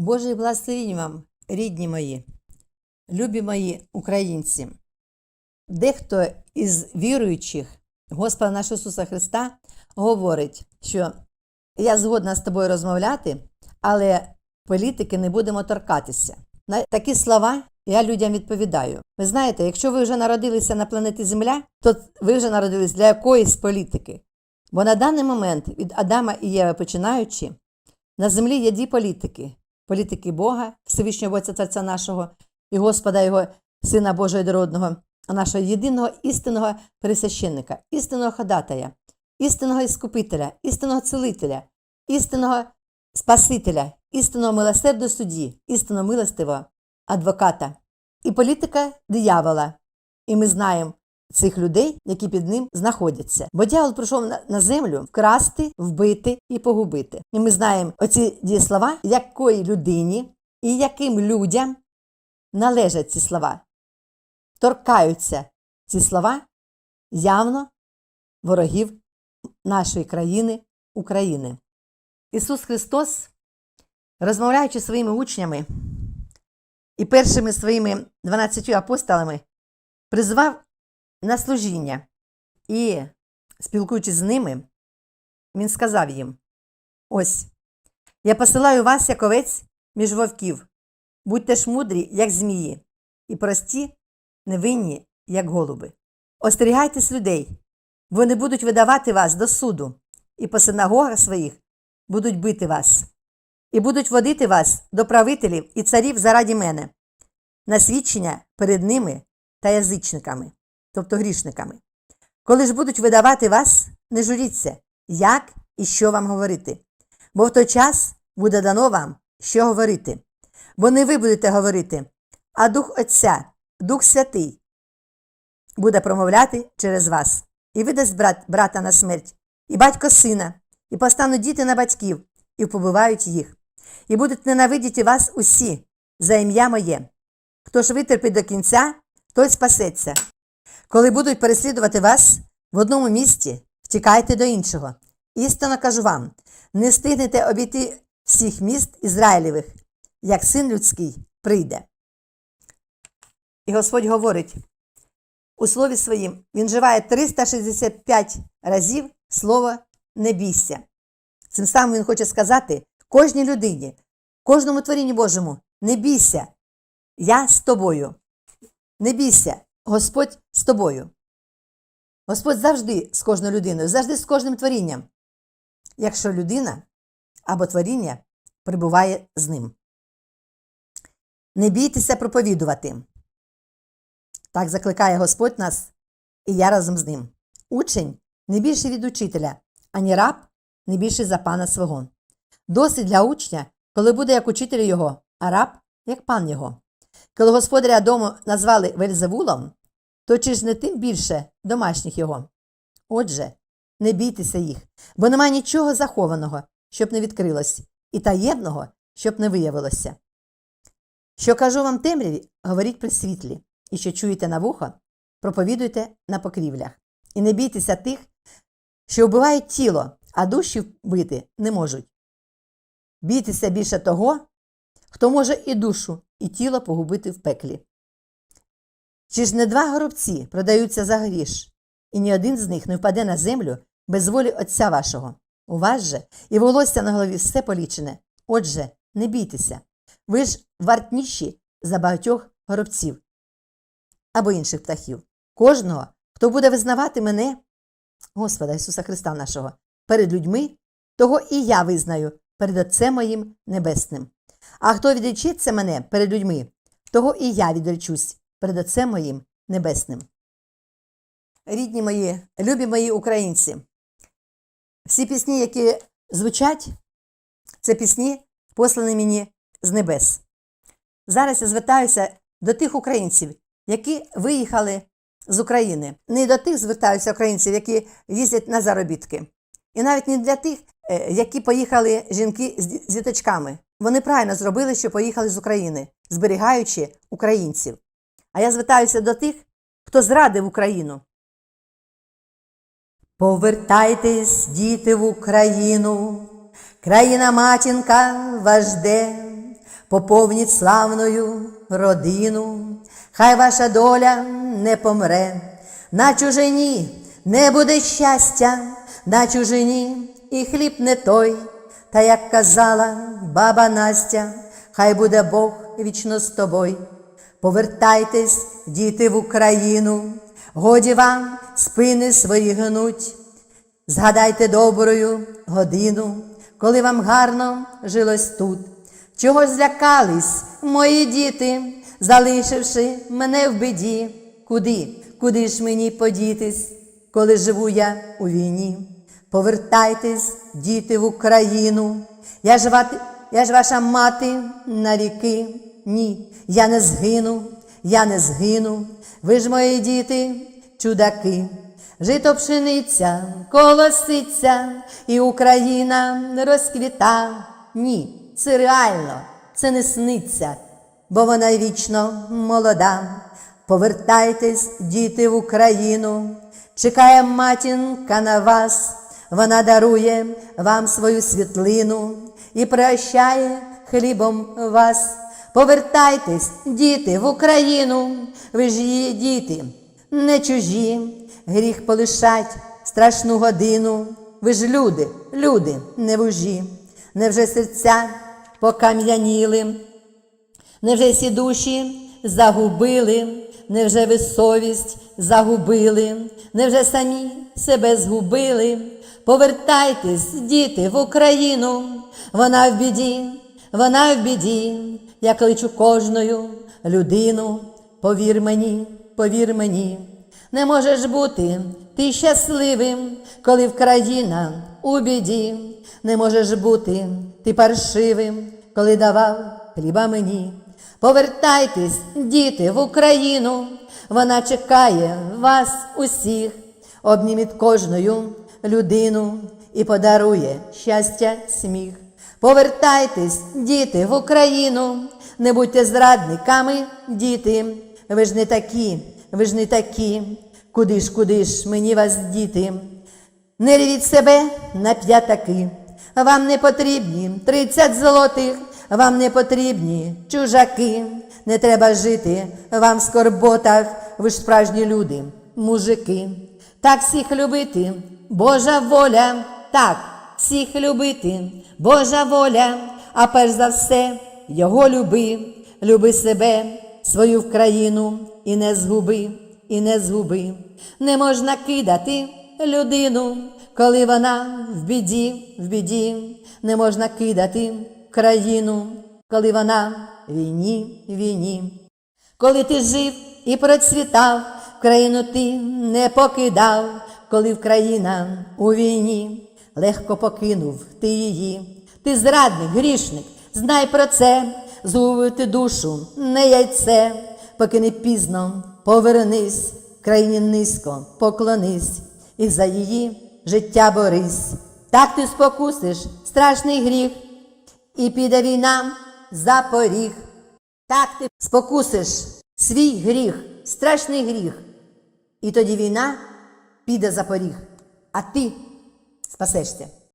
Божий благословінь вам, рідні мої, любі мої українці. Дехто із віруючих Господа нашого Ісуса Христа говорить, що я згодна з тобою розмовляти, але політики не будемо торкатися. На такі слова я людям відповідаю. Ви знаєте, якщо ви вже народилися на планеті Земля, то ви вже народились для якоїсь політики. Бо на даний момент від Адама і Єви починаючи, на землі є дві політики: політики Бога, Всевишнього Отця Творця нашого і Господа Його, Сина Божого Дородного, нашого єдиного істинного пересвященника, істинного ходатая, істинного іскупителя, істинного целителя, істинного Спасителя, істинного милосердного судді, істинного милостивого адвоката і політика диявола. І ми знаємо цих людей, які під ним знаходяться. Бо дьявол прийшов на, землю вкрасти, вбити і погубити. І ми знаємо оці дієслова, якої людині і яким людям належать ці слова. Торкаються ці слова явно ворогів нашої країни, України. Ісус Христос, розмовляючи своїми учнями і першими своїми 12 апостолами, призвав на служіння. І, спілкуючись з ними, він сказав їм: Ось, я посилаю вас, як овець, між вовків, будьте ж мудрі, як змії, і прості, невинні, як голуби. Остерігайтесь людей, вони будуть видавати вас до суду, і по синагогах своїх будуть бити вас, і будуть водити вас до правителів і царів заради мене, на свідчення перед ними та язичниками, тобто грішниками. Коли ж будуть видавати вас, не журіться, як і що вам говорити, бо в той час буде дано вам, що говорити. Бо не ви будете говорити, а Дух Отця, Дух Святий буде промовляти через вас, і видасть брат брата на смерть, і батько сина, і постануть діти на батьків, і побивають їх, і будуть ненавидіти вас усі за ім'я моє. Хто ж витерпить до кінця, той спасеться. Коли будуть переслідувати вас в одному місці, втікайте до іншого. Істинно кажу вам, не встигнете обійти всіх міст Ізраїлевих, як син людський прийде. І Господь говорить у слові своїм, він вживає 365 разів слово не бійся. Цим самим він хоче сказати кожній людині, кожному творінні Божому, не бійся, я з тобою. Не бійся, Господь з тобою. Господь завжди з кожною людиною, завжди з кожним творінням, якщо людина або творіння перебуває з ним. Не бійтеся проповідувати. Так закликає Господь нас, і я разом з ним. Учень не більший від учителя, ані раб не більший за пана свого. Досить для учня, коли буде як учитель його, а раб як пан його. Коли господаря дому назвали Вельзевулом, то чи ж не тим більше домашніх його? Отже, не бійтеся їх, бо нема нічого захованого, щоб не відкрилось, і таємного, щоб не виявилося. Що кажу вам темряві, говоріть при світлі, і що чуєте на вухо, проповідуйте на покрівлях. І не бійтеся тих, що вбивають тіло, а душі вбити не можуть. Бійтеся більше того, хто може і душу, і тіло погубити в пеклі. Чи ж не два горобці продаються за гріш, і ні один з них не впаде на землю без волі Отця вашого. У вас же і волосся на голові все полічене. Отже, не бійтеся. Ви ж вартніші за багатьох горобців або інших птахів. Кожного, хто буде визнавати мене, Господа Ісуса Христа нашого, перед людьми, того і я визнаю перед Отцем моїм Небесним. А хто відречеться мене перед людьми, того і я відречусь перед Отцем моїм Небесним. Рідні мої, любі мої українці, всі пісні, які звучать, це пісні, послані мені з небес. Зараз я звертаюся до тих українців, які виїхали з України. Не до тих звертаюся українців, які їздять на заробітки. І навіть не для тих, е, які поїхали жінки з діточками. Вони правильно зробили, що поїхали з України, зберігаючи українців. А я звертаюся до тих, хто зрадив Україну. Повертайтесь, діти, в Україну, країна матінка вас поповніть славною родину, хай ваша доля не помре, на чужині не буде щастя, на чужині і хліб не той, та як казала баба Настя, хай буде Бог вічно з тобою. Повертайтесь, діти, в Україну, годі вам спини свої гнуть. Згадайте добрую годину, коли вам гарно жилось тут. Чого злякались, мої діти, залишивши мене в біді? Куди, куди ж мені подітись, коли живу я у війні? Повертайтесь, діти, в Україну. Я ж, вати, я ж ваша мати на віки. Ні, я не згину, я не згину. Ви ж мої діти, чудаки. Жито пшениця, колоситься, і Україна розквіта. Ні, це реально, це не сниться, бо вона вічно молода. Повертайтесь, діти, в Україну, чекає матінка на вас, вона дарує вам свою світлину і прощає хлібом вас. Повертайтесь, діти, в Україну, ви ж її діти, не чужі, гріх полишать страшну годину. Ви ж люди, люди, не вужі, невже серця покам'яніли, невже всі душі загубили, невже ви совість загубили, невже самі себе згубили? Повертайтесь, діти, в Україну, вона в біді, вона в біді, я кличу кожною людину. Повір мені, повір мені, не можеш бути ти щасливим, коли в країна у біді, не можеш бути ти паршивим, коли давав хліба мені. Повертайтесь, діти, в Україну, вона чекає вас усіх, обніміть кожною людину і подарує щастя, сміх. Повертайтесь, діти, в Україну, не будьте зрадниками, діти. Ви ж не такі, ви ж не такі. Куди ж, куди ж мені вас, діти? Не рвіть себе на п'ятаки. Вам не потрібні тридцять золотих, вам не потрібні чужаки. Не треба жити вам в скорботах, ви ж справжні люди, мужики. Так всіх любити, Божа воля, так, всіх любити, Божа воля, а перш за все його люби, люби себе, свою країну і не згуби, і не згуби. Не можна кидати людину, коли вона в біді, в біді, не можна кидати країну, коли вона в війні, війні. Коли ти жив і процвітав, країну ти не покидав, коли в країна у війні, легко покинув ти її. Ти зрадник, грішник, знай про це, згубити душу, не яйце, поки не пізно повернись, країні низько поклонись, і за її життя борись. Так ти спокусиш страшний гріх, і піде війна за поріг. Так ти спокусиш свій гріх, страшний гріх, і тоді війна піде за поріг, а ти спасешся.